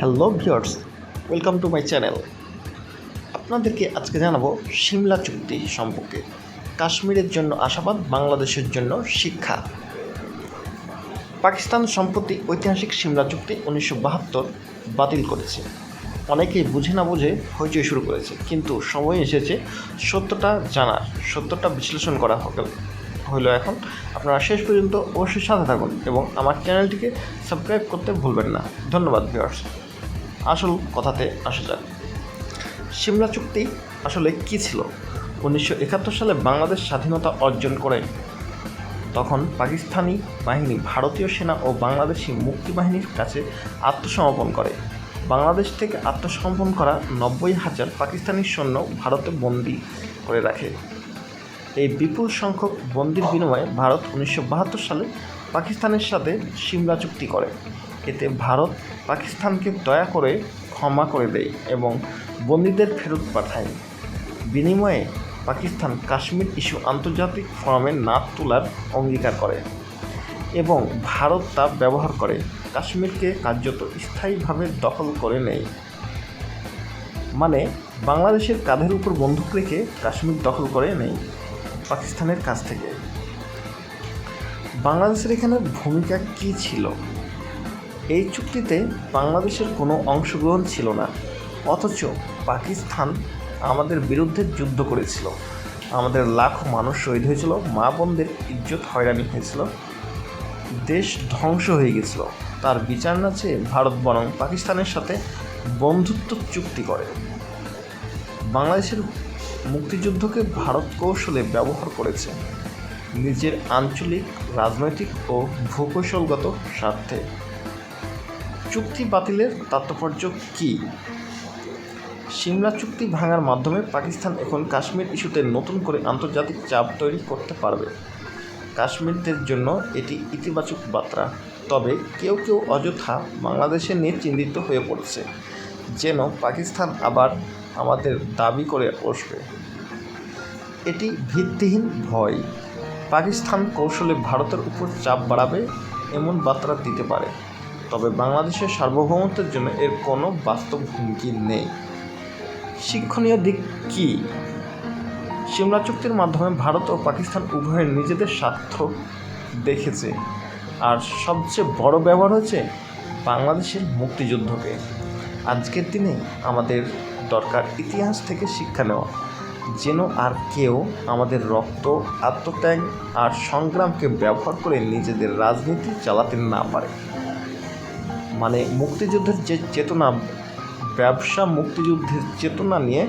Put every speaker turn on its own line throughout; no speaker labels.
Hello viewers, welcome to my channel. আপনাদেরকে আজকে জানাব সিমলা চুক্তি সম্পর্কে। কাশ্মীরের জন্য আশাবাদ, বাংলাদেশের জন্য শিক্ষা। পাকিস্তান সম্প্রতি ঐতিহাসিক সিমলা চুক্তি উনিশশো বাহাত্তর বাতিল করেছে। অনেকেই বুঝে না বুঝে হইচই শুরু করেছে, কিন্তু সময় এসেছে সত্যটা জানার, সত্যটা বিশ্লেষণ করা হবে হলো এখন। আপনারা শেষ পর্যন্ত অবশ্যই সাথে থাকুন এবং আমার চ্যানেলটিকে সাবস্ক্রাইব করতে ভুলবেন না। ধন্যবাদ ভিউয়ার্স। আসল কথাতে আসা যাক। সিমলা চুক্তি আসলে কী ছিল? উনিশশো একাত্তর সালে বাংলাদেশ স্বাধীনতা অর্জন করে, তখন পাকিস্তানি বাহিনী ভারতীয় সেনা ও বাংলাদেশি মুক্তি বাহিনীর কাছে আত্মসমর্পণ করে। বাংলাদেশ থেকে আত্মসমর্পণ করা নব্বই হাজার পাকিস্তানি সৈন্য ভারতে বন্দি করে রাখে। এই বিপুল সংখ্যক বন্দির বিনিময়ে ভারত উনিশশো বাহাত্তর সালে পাকিস্তানের সাথে সিমলা চুক্তি করে। এতে ভারত পাকিস্তানকে দয়া করে ক্ষমা করে দেয় এবং বন্দীদের ফেরত পাঠায়। বিনিময়ে পাকিস্তান কাশ্মীর ইস্যু আন্তর্জাতিক ফোরামে না তোলার অঙ্গীকার করে এবং ভারত তা ব্যবহার করে। কাশ্মীরকে কার্যত স্থায়ীভাবে দখল করে নেয়। মানে বাংলাদেশের কাঁধের উপর বন্দুক রেখে কাশ্মীর দখল করে নেই পাকিস্তানের কাছ থেকে। বাংলাদেশের এখানে ভূমিকা কী ছিল? এই চুক্তিতে বাংলাদেশের কোনো অংশগ্রহণ ছিল না। অথচ পাকিস্তান আমাদের বিরুদ্ধে যুদ্ধ করেছিল। আমাদের লাখো মানুষ শহীদ হয়েছিল, মা বোনদের ইজ্জত হয়রানি হয়েছিল, দেশ ধ্বংস হয়ে গেছিল। তার বিচার না চেয়ে ভারত বরং পাকিস্তানের সাথে বন্ধুত্ব চুক্তি করে। বাংলাদেশের মুক্তিযুদ্ধকে ভারত কৌশলে ব্যবহার করেছে। নিজের আঞ্চলিক, রাজনৈতিক ও ভূকৌশলগত স্বার্থে। চুক্তি বাতিলের তাৎপর্য কী? সিমলা চুক্তি ভাঙার মাধ্যমে পাকিস্তান এখন কাশ্মীর ইস্যুতে নতুন করে আন্তর্জাতিক চাপ তৈরি করতে পারবে। কাশ্মীরদের জন্য এটি ইতিবাচক বার্তা। তবে কেউ কেউ অযথা বাংলাদেশে নিয়ে চিন্তিত হয়ে পড়েছে, যেন পাকিস্তান আবার আমাদের দাবি করে বসবে। এটি ভিত্তিহীন ভয়। পাকিস্তান কৌশলে ভারতের উপর চাপ বাড়াবে এমন বার্তা দিতে পারে। তবে বাংলাদেশের সার্বভৌমত্বের জন্য এর কোনো বাস্তব হুমকি নেই। শিক্ষণীয় দিক কী? সিমলা চুক্তির মাধ্যমে ভারত ও পাকিস্তান উভয়ের নিজেদের স্বার্থ দেখেছে। আর সবচেয়ে বড় ব্যবহার হচ্ছে বাংলাদেশের মুক্তিযুদ্ধকে। আজকের দিনে আমাদের দরকার ইতিহাস থেকে শিক্ষা নেওয়া। যেন আর কেউ আমাদের রক্ত, আত্মত্যাগ আর সংগ্রামকে ব্যবহার করে নিজেদের রাজনীতি চালাতে না পারে। মানে মুক্তিযুদ্ধের যে চেতনা, ব্যবসা মুক্তিযুদ্ধের চেতনা নিয়ে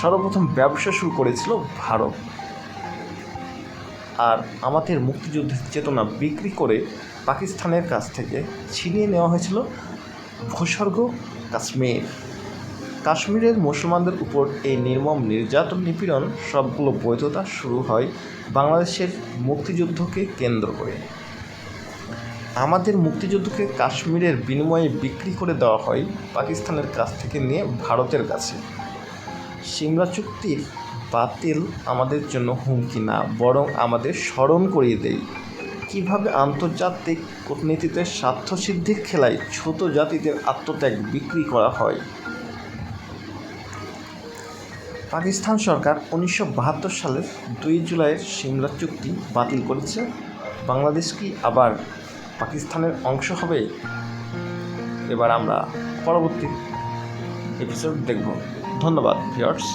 সর্বপ্রথম ব্যবসা শুরু করেছিল ভারত। আর আমাদের মুক্তিযুদ্ধের চেতনা বিক্রি করে পাকিস্তানের কাছ থেকে ছিনিয়ে নেওয়া হয়েছিল ভূস্বর্গ কাশ্মীর। কাশ্মীরের মুসলমানদের উপর এই নির্মম নির্যাতন নিপীড়ন সবগুলো বৈধতা শুরু হয় বাংলাদেশের মুক্তিযুদ্ধকে কেন্দ্র করে। আমাদের মুক্তিযুদ্ধকে কাশ্মীরের বিনিময়ে বিক্রি করে দেওয়া হয় পাকিস্তানের কাছ থেকে নিয়ে ভারতের কাছে। সিমলা চুক্তির বাতিল আমাদের জন্য হুমকি না, বরং আমাদের স্মরণ করিয়ে দেয়। কীভাবে আন্তর্জাতিক কূটনীতিতে স্বার্থসিদ্ধির খেলায় ছোট জাতিদের আত্মত্যাগ বিক্রি করা হয়? পাকিস্তান সরকার উনিশশো বাহাত্তর সালের দুই জুলাইয়ের সিমলা চুক্তি বাতিল করেছে। বাংলাদেশ কি আবার পাকিস্তানের অংশ হবে। এবার আমরা পরবর্তী এপিসোড দেখব। ধন্যবাদ ভিউয়ার্স